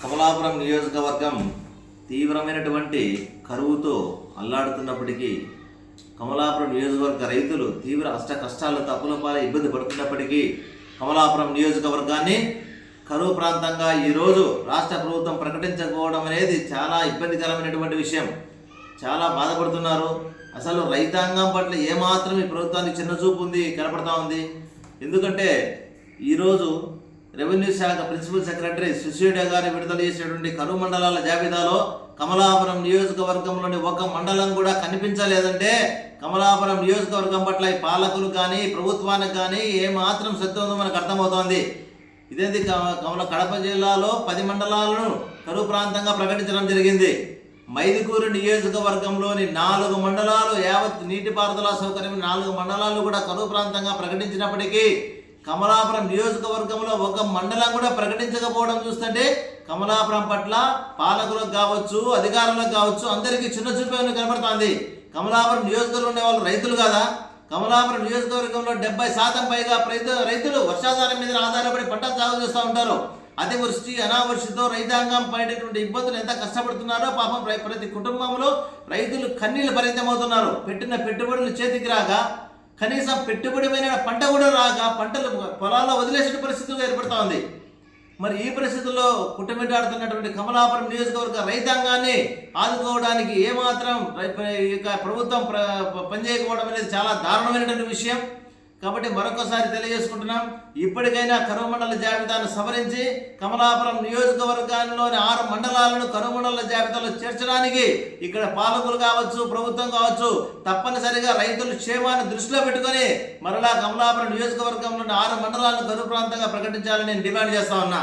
కమలాపురం నియోజకవర్గం తీవ్రమైనటువంటి కరువుతో అల్లాడుతున్నప్పటికీ కమలాపురం నియోజకవర్గ రైతులు తీవ్ర అష్ట కష్టాలు తప్పుల పాలై ఇబ్బంది పడుతున్నప్పటికీ కమలాపురం నియోజకవర్గాన్ని కరువు ప్రాంతంగా ఈరోజు రాష్ట్ర ప్రభుత్వం ప్రకటించకపోవడం అనేది చాలా ఇబ్బందికరమైనటువంటి విషయం. చాలా బాధపడుతున్నారు. అసలు రైతాంగం పట్ల ఏమాత్రం ఈ ప్రభుత్వానికి చిన్న చూపు ఉంది కనపడతా ఉంది. ఎందుకంటే ఈరోజు రెవెన్యూ శాఖ ప్రిన్సిపల్ సెక్రటరీ సుశీడ గారు విడుదల చేసినటువంటి కరువు మండలాల జాబితాలో కమలాపురం నియోజకవర్గంలోని ఒక మండలం కూడా కనిపించలేదంటే కమలాపురం నియోజకవర్గం పట్ల ఈ పాలకులు కానీ ప్రభుత్వానికి కానీ ఏమాత్రం శ్రద్ధ ఉందో మనకు అర్థమవుతోంది. ఇదేంది కమల కడప జిల్లాలో పది మండలాలను కరువు ప్రాంతంగా ప్రకటించడం జరిగింది. మైదుకూరు నియోజకవర్గంలోని నాలుగు మండలాలు యావత్ నీటిపారుదల సౌకర్యం నాలుగు మండలాలు కూడా కరువు ప్రాంతంగా ప్రకటించినప్పటికీ కమలాపురం నియోజకవర్గంలో ఒక మండలం కూడా ప్రకటించకపోవడం చూస్తుంటే కమలాపురం పట్ల పాలకులకు కావచ్చు అధికారులకు కావచ్చు అందరికీ చిన్న చూపే కనబడుతోంది. కమలాపురం నియోజకవర్గంలో ఉండే వాళ్ళు రైతులు కదా? కమలాపురం నియోజకవర్గంలో డెబ్బై శాతం పైగా రైతు రైతులు వర్షాధారం మీద ఆధారపడి పంట సాగు చేస్తూ ఉంటారు. అతివృష్టి అనావృష్టితో రైతాంగం పడేటువంటి ఇబ్బందులు ఎంత కష్టపడుతున్నారో పాపం ప్రతి- కుటుంబంలో రైతులు కన్నీళ్ళు పరిమితమవుతున్నారు పెట్టిన పెట్టుబడులు చేతికి రాక కనీసం పెట్టుబడిమైన పంట కూడా రాక పంటలు పొలాల్లో వదిలేసిన పరిస్థితులు ఏర్పడుతూ ఉంది. మరి ఈ పరిస్థితుల్లో కుటుంబిటాడుతున్నటువంటి కమలాపురం నియోజకవర్గ రైతాంగాన్ని ఆదుకోవడానికి ఏమాత్రం ఈ యొక్క ప్రభుత్వం ప్ర- పనిచేయకపోవడం అనేది చాలా దారుణమైనటువంటి విషయం. కాబట్టి మరొకసారి తెలియజేసుకుంటున్నాం ఇప్పటికైనా కరువు మండల జాబితాను సవరించి కమలాపురం నియోజకవర్గాల్లోని ఆరు మండలాలను కరువు మండల జాబితాలో చేర్చడానికి ఇక్కడ పాలకులు కావచ్చు ప్రభుత్వం కావచ్చు తప్పనిసరిగా రైతుల క్షేమాన్ని దృష్టిలో పెట్టుకొని మరలా కమలాపురం నియోజకవర్గంలోని ఆరు మండలాలను కరువు ప్రాంతంగా ప్రకటించాలని నేను డిమాండ్ చేస్తా ఉన్నా.